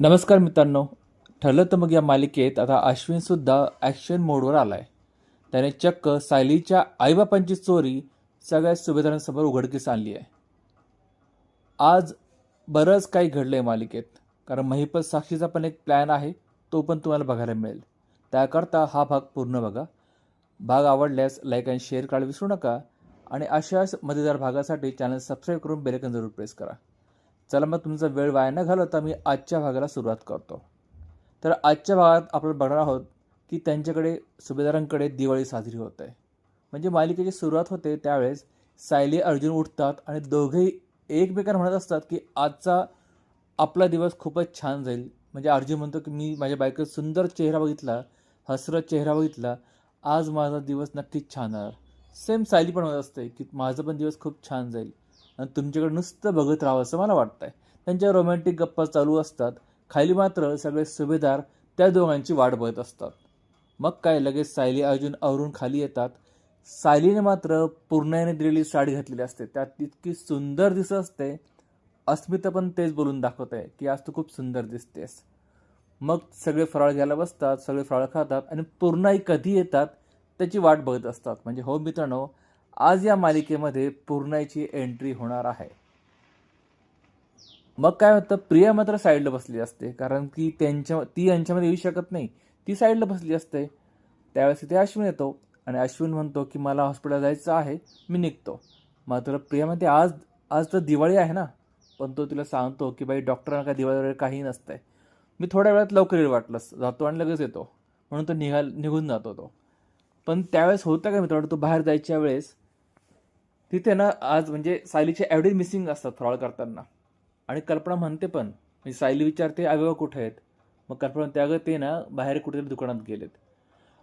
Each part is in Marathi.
नमस्कार मित्रांनो. ठरलं तर मग या मालिकेत आता अश्विनसुद्धा ॲक्शन मोडवर आला आहे त्याने चक्क सायलीच्या आईबापांची चोरी सगळ्या सुभेदारांसमोर उघडकीस आणली आहे. आज बरंच काही घडलं आहे मालिकेत. कारण महिपत साक्षीचा पण एक प्लॅन आहे तो पण तुम्हाला बघायला मिळेल. त्याकरता हा भाग पूर्ण बघा. भाग आवडल्यास लाईक आणि शेअर करायला विसरू नका. आणि अशाच मजेदार भागासाठी चॅनल सबस्क्राईब करून बेलकन जरूर प्रेस करा. चला मग तुमचा वेळ वाया न घालवता मी आजच्या भागाला सुरुवात करतो. तर आजच्या भागात आपण बघणार आहोत की त्यांच्याकडे सुभेदारांकडे दिवाळी साजरी होत. आहे म्हणजे मालिकेची सुरुवात होते त्यावेळेस सायली अर्जुन उठतात आणि दोघेही एकमेकांना म्हणत असतात की आजचा आपला दिवस खूपच छान जाईल. म्हणजे अर्जुन म्हणतो की मी माझ्या बायकोचा सुंदर चेहरा बघितला हसरत चेहरा बघितला आज माझा दिवस नक्कीच छान आहे सेम सायली पण म्हणत असते की माझा पण दिवस खूप छान जाईल. आणि तुमच्याकडे नुसतं बघत राहावं असं मला वाटतंय. त्यांच्या रोमॅन्टिक गप्पा चालू असतात. खाली मात्र सगळे सुभेदार त्या दोघांची वाट बघत असतात. मग काय लगेच सायली अर्जुन आवरून खाली येतात. सायलीने मात्र पूर्णाने दिलेली साडी घातलेली असते. त्यात इतकी सुंदर दिसत असते. अस्मिता पण तेच बोलून दाखवत आहे की आज तू खूप सुंदर दिसतेस. मग सगळे फराळ घ्यायला बसतात सगळे फराळ खातात आणि पूर्णाई कधी येतात त्याची वाट बघत असतात. म्हणजे हो मित्रांनो आज या मालिकेमध्ये पूर्णाईची एंट्री होणार आहे. मग काय होतं प्रिया मात्र साईडला बसली असते कारण की त्यांच्या ती यांच्यामध्ये येऊ शकत नाही. ती साईडला बसली असते. त्यावेळेस तिथे अश्विन येतो आणि अश्विन म्हणतो की मला हॉस्पिटल जायचं आहे मी निघतो. मात्र प्रिया म्हणते आज आज तर दिवाळी आहे ना. पण तो तिला सांगतो की बाई डॉक्टरांना काय दिवाळी वगैरे काही नसतंय. मी थोड्या वेळात लवकर येईल वाटलंस. जातो आणि लगेच येतो. म्हणून तो निघाल निघून जातो तो. पण त्यावेळेस होतं का मित्रांनो तो बाहेर जायच्या वेळेस तिथे ना आज म्हणजे सायलीचे ॲव्हरेज मिसिंग असतात फ्रॉड करताना. आणि कल्पना म्हणते पण म्हणजे सायली विचारते आई कुठे आहेत? मग कल्पना म्हणते अगं ते ना बाहेर कुठेतरी दुकानात गेलेत.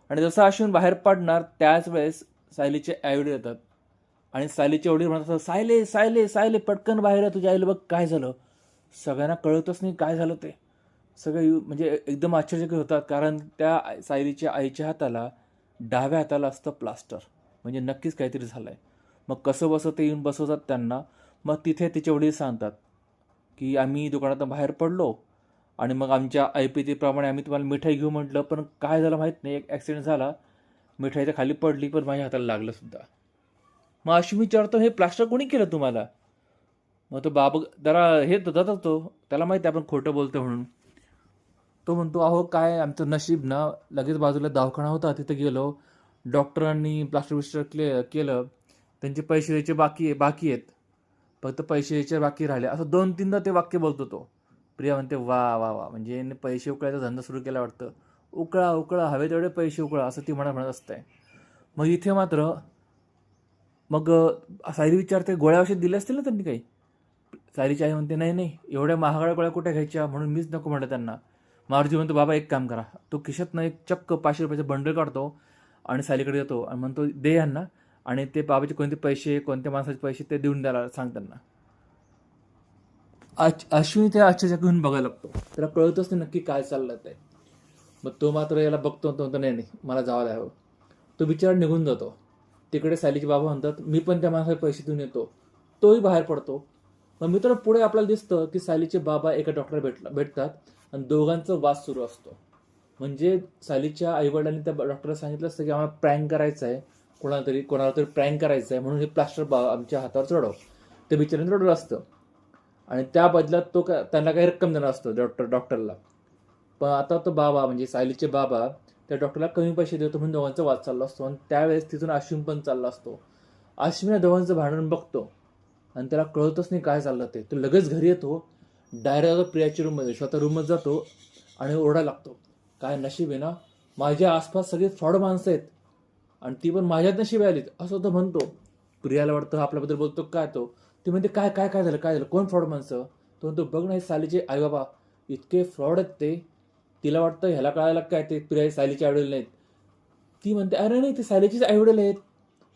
आणि जसं अश्विन बाहेर पडणार त्याच वेळेस सायलीचे ॲव्हरेज येतात. आणि सायलीचे वडील म्हणतात सायले सायले सायले पटकन बाहेर आहे तुझ्या आईला बघ काय झालं. सगळ्यांना कळतच नाही काय झालं ते. सगळे म्हणजे एकदम आश्चर्यचकित होतात कारण त्या सायलीच्या आईच्या हाताला डाव्या हाताला असतं प्लास्टर. म्हणजे नक्कीच काहीतरी झालं आहे मग कसं बसं ते येऊन बसवतात त्यांना. मग तिथे तिचे वडील सांगतात की आम्ही दुकानातून बाहेर पडलो आणि मग आमच्या ऐपतीप्रमाणे आम्ही तुम्हाला मिठाई घेऊ म्हटलं. पण काय झालं माहीत नाही. एक ॲक्सिडेंट झाला. मिठाई तर खाली पडली पण माझ्या हाताला लागलं सुद्धा. मग अशी विचारतो हे प्लास्टर कोणी केलं तुम्हाला? मग तो बाब जरा हे जातात तो त्याला माहिती आहे आपण खोटं बोलतो म्हणून. तो म्हणतो अहो काय आमचं नशीब ना लगेच बाजूला दवाखाना होता तिथं गेलो. डॉक्टरांनी प्लास्टर बिस्टर क्ले केलं. त्यांचे पैसे द्यायचे बाकी आहे बाकी आहेत. फक्त पैसे द्यायचे बाकी राहिले. असं दोन तीनदा ते वाक्य बोलतो तो. प्रिया म्हणते वा वा वा. म्हणजे यांनी पैसे उकळायचा धंदा सुरू केला वाटतं. उकळा उकळा हवे तेवढे पैसे उकळा असं ती म्हणत म्हणत असते. मग इथे मात्र मग सायरी विचारते गोळ्या औषध दिले असतील ना त्यांनी काही? सायलीची आई म्हणते नाही नाही एवढ्या महागड्या गोळ्या कुठे घ्यायच्या? म्हणून मीच नको म्हणलं त्यांना. मारुजी म्हणतो बाबा एक काम करा. तो खिशातनं एक चक्क पाचशे रुपयाचं बंडल काढतो आणि सायलीकडे येतो आणि म्हणतो दे यांना. आणि ते बाबाचे कोणते पैसे कोणत्या माणसाचे पैसे ते देऊन द्यायला सांग त्यांना आच अश्विनी त्या आश्चर्य घेऊन बघायला लागतो. त्याला कळतच नाही नक्की काय चाललं ते. मग तो मात्र याला बघतो तो म्हणतो नाही नाही मला जावं लागेल. तो बिचारा निघून जातो. तिकडे सायलीचे बाबा म्हणतात मी पण त्या माणसाला पैसे देऊन येतो. तोही बाहेर पडतो. मग मित्र पुढे आपल्याला दिसतं की सायलीचे बाबा एका डॉक्टर भेटला भेटतात आणि दोघांचा वाद सुरू असतो. म्हणजे सालीच्या आईवडिलांनी त्या डॉक्टरला सांगितलं असतं की आम्हाला प्रँक करायचं आहे कोणाला तरी कोणाला तरी प्रँक करायचं आहे म्हणून हे प्लास्टर बा आमच्या हातावर चढव. ते बिचाऱ्याने रडलं असतं. आणि त्या बदल्यात तो का त्यांना काही रक्कम देणार असतो डॉक्टर डॉक्टरला पण आता तो बाबा म्हणजे सायलीचे बाबा त्या डॉक्टरला कमी पैसे देतो म्हणून दोघांचा वाद चालला असतो आणि त्यावेळेस तिथून अश्विन पण चालला असतो. अश्विन या दोघांचं भांडण बघतो आणि त्याला कळतच नाही काय चाललं ते. तो लगेच घरी येतो डायरेक्ट जातो प्रियाच्या रूममध्ये स्वतः रूममध्ये जातो आणि ओरडा लागतो. काय नशीब आहे ना? माझ्या आसपास सगळे फ्रॉड माणसं आहेत. आणि ती पण माझ्यात नशीब आलीत. असं तो म्हणतो. प्रियाला वाटतं आपल्याबद्दल बोलतो. काय तो? ती म्हणते काय काय काय झालं? काय झालं? कोण फ्रॉड माणसं? तो म्हणतो बघ ना हे सालीचे आई बाबा इतके फ्रॉड आहेत ते. तिला वाटतं ह्याला कळायला काय ते? प्रिया सायलीचे आईवडील नाहीत. ती म्हणते अरे नाही ते सायलीचेच आईवडील आहेत.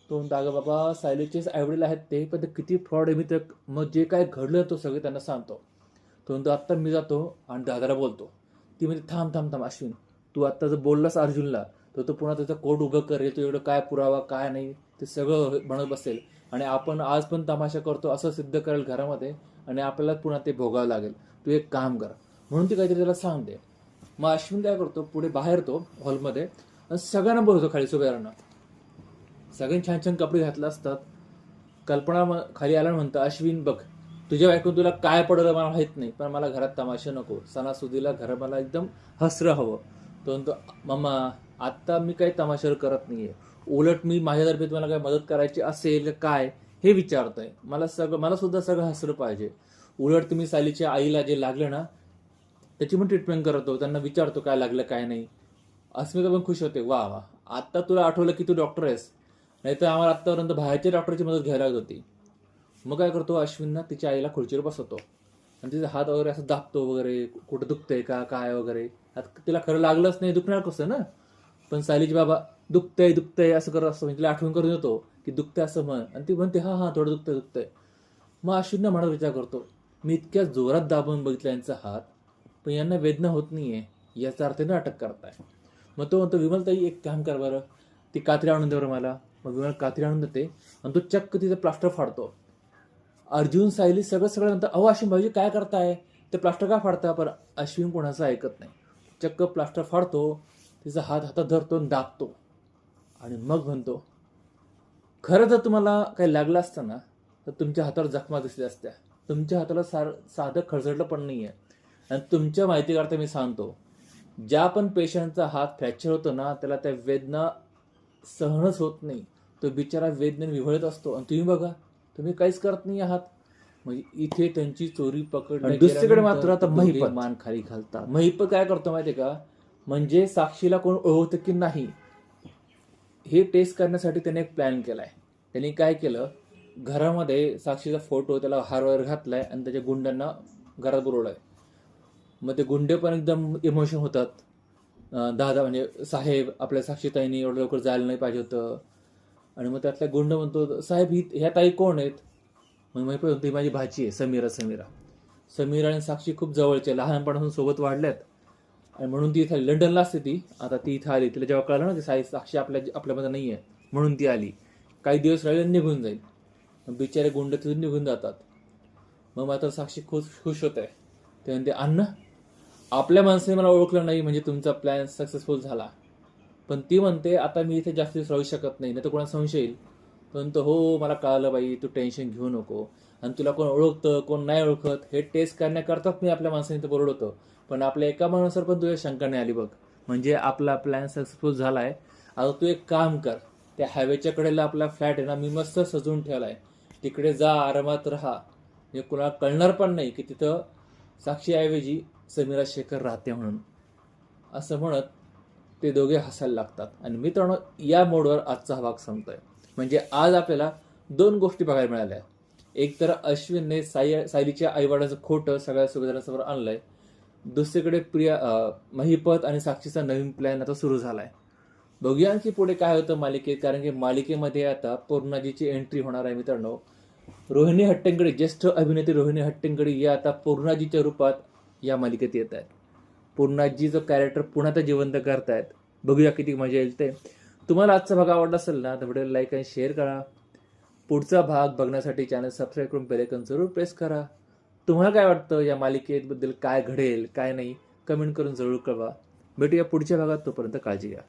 तो म्हणतो अगं बाबा सायलीचेच आईवडील आहेत ते पण ते किती फ्रॉड आहे मी तर मग जे काय घडलं तो सगळे त्यांना सांगतो. तो म्हणतो आत्ता मी जातो आणि दादाला बोलतो. ती म्हणते थांब थांब थांब अश्विन. तू आत्ता जर बोललास अर्जुनला तर तो पुन्हा त्याचं कोर्ट उभं करेल तो एवढं काय पुरावा काय नाही ते सगळं म्हणत बसेल. आणि आपण आज पण तमाशा करतो असं सिद्ध करेल घरामध्ये आणि आपल्याला पुन्हा ते भोगावं लागेल. तू एक काम कर. म्हणून ती काहीतरी त्याला सांगते. मग अश्विन काय करतो पुढे बाहेर तो हॉलमध्ये आणि सगळ्यांना बोलवतो खाली सुभेरांना सगळ्यांनी छान छान कपडे घातले असतात. कल्पना खाली आला म्हणतं अश्विन बघ तुझ्या ऐकून तुला काय पडलं मला माहीत नाही पण मला घरात तमाशा नको. सणासुदीला घर मला एकदम हसरं हवं. तो म्हणतो मम्मा आत्ता मी काही तमाशावर करत नाही आहे उलट मी माझ्यातर्फे तुम्हाला काय मदत करायची असेल काय हे विचारतोय. मला सगळं मला सुद्धा सगळं हसरं पाहिजे. उलट तुम्ही सालीच्या आईला जे लागलं ना त्याची पण ट्रीटमेंट करतो त्यांना विचारतो काय लागलं काय नाही. अस्मिता पण खुश होते. वा वा. आत्ता तुला आठवलं की तू डॉक्टर आहेस. नाही तर आम्हाला आत्तापर्यंत बाहेरच्या डॉक्टरची मदत घ्यायला लागत होती. मग काय करतो अश्विनना तिच्या आईला खुर्चीवर बसवतो. आणि तिचा हात वगैरे असं दाबतो वगैरे कुठं दुखतंय का काय वगैरे. आता तिला खरं लागलंच नाही दुखणार कसं ना? पण सालीची बाबा दुखतंय दुखतंय असं करत असतो. म्हणजे तिला आठवण करून येतो की दुखतंय असं म्हण. आणि ती म्हणते हा हा थोडं दुखतंय दुखतंय. मग अश्विनना म्हणत विचार करतो मी इतक्या जोरात दाबून बघितला यांचा हात पण यांना वेदना होत नाही आहे याचा अर्थ ना अटक करताय. मग तो म्हणतो विमलताई एक काम कर बरं. ती कात्री आणून दे बरं मला. मग विमल कात्री आणून देते आणि तो चक्क तिचं प्लास्टर फाडतो. अर्जुन सायली सगळं सगळं नंतर अहो अश्विन भाऊजी काय करताय? ते प्लास्टर का फाडता पण अश्विन कोणाचं ऐकत नाही. चक्क प्लास्टर फाडतो. तिचा हात हातात धरतो दाबतो. आणि मग म्हणतो खरं जर तुम्हाला काही लागलं असतं ना तर तुमच्या हातावर जखमा दिसल्या असत्या. तुमच्या हाताला सार साधं खळचडलं पण नाही आहे आणि तुमच्या माहितीकरता मी सांगतो ज्या पण पेशंटचा हात फ्रॅक्चर होतो ना त्याला त्या वेदना सहनच होत नाही. तो बिचारा वेदनेने विव्हळत असतो. आणि तुम्ही बघा तुम्ही काहीच करत नाही आहात. म्हणजे इथे त्यांची चोरी पकड दुसरीकडे मात्र आता महिपत. मान खाली घालतात. महिपत काय करतो माहितीये का? म्हणजे साक्षीला कोण ओळखतं की नाही हे टेस्ट करण्यासाठी त्याने एक प्लॅन केला आहे त्यांनी काय केलं घरामध्ये साक्षीचा फोटो त्याला हार वगैरे घातलाय आणि त्याच्या गुंडांना घरात बोलवलाय मग ते गुंडे पण एकदम इमोशन होतात. दादा म्हणजे साहेब आपल्या साक्षीताईंनी एवढं लवकर जायला नाही पाहिजे होतं. आणि मग त्यातला गुंड म्हणतो साहेब ही ह्या ताई कोण आहेत? मग मी पण म्हणतो, ही माझी भाची आहे समीरा समीरा. समीरा आणि साक्षी खूप जवळचे लहानपणापासून सोबत वाढल्यात आणि म्हणून ती इथं लंडनला असते ती. आता ती इथं आली. तिला जेव्हा कळलं ना ती साई साक्षी आपल्या आपल्यामध्ये नाही आहे म्हणून ती आली. काही दिवस राहिले निघून जाईल. बिचारे गुंड तिथून निघून जातात. मग मात्र साक्षी खुश खुश होत आहे. ते म्हणते अन्न आपल्या माणसाने मला ओळखलं नाही म्हणजे तुमचा प्लॅन सक्सेसफुल झाला. पण ती म्हणते आता मी इथे जास्त दिवस राहू शकत नाही नाही तर कोणाला संशय येईल. पण तो हो मला कळालं बाई तू टेन्शन घेऊ नको. आणि तुला कोण ओळखतं कोण नाही ओळखत हे टेस्ट करण्याकरताच मी आपल्या माणसाने तर बोलवलं पण आपल्या एका माणसावर पण तुझ्या शंका नाही आली बघ. म्हणजे आपला प्लॅन सक्सेसफुल झाला आहे आता तू एक काम कर त्या हायवेच्या कडेला आपला फ्लॅट आहे ना मी मस्त सजवून ठेवला आहे तिकडे जा आरामात राहा. म्हणजे कुणाला कळणार पण नाही की तिथं साक्षीऐवजी समीरा शेखर राहते म्हणून. असं म्हणत ते दोघे हसायला लागतात. आणि मित्रांनो या मोडवर आजचा हा भाग संपतोय. म्हणजे आज आपल्याला दोन गोष्टी बघायला मिळाल्या. एक तर अश्विनने साई सायलीच्या आईवडिलांचं खोटं सगळ्या सुविधांसमोर आणलंय. दुसरीकडे प्रिया महिपत आणि साक्षीचा नवीन प्लॅन आता सुरू झालाय. बघूया आणखी पुढे काय होतं मालिकेत कारण की मालिकेमध्ये आता पूर्णाजीची एंट्री होणार आहे मित्रांनो. रोहिणी हट्टेंकडे ज्येष्ठ अभिनेत्री रोहिणी हट्टंगडी या आता पूर्णाजीच्या रूपात या मालिकेत येत आहेत. पूर्णाजीचं कॅरेक्टर पुन्हा तर जिवंत करतायत बघूया किती मजा येईल ते. तुम्हाला आजचा भाग आवडला असेल ना तर व्हिडिओला लाईक आणि शेअर करा. पुढचा भाग बघण्यासाठी चॅनल सबस्क्राईब करून बेलेकन जरूर प्रेस करा. तुम्हाला काय वाटतं? या मालिकेबद्दल काय घडेल काय नाही? कमेंट करून जरूर कळवा. भेटूया पुढच्या भागात तोपर्यंत काळजी घ्या.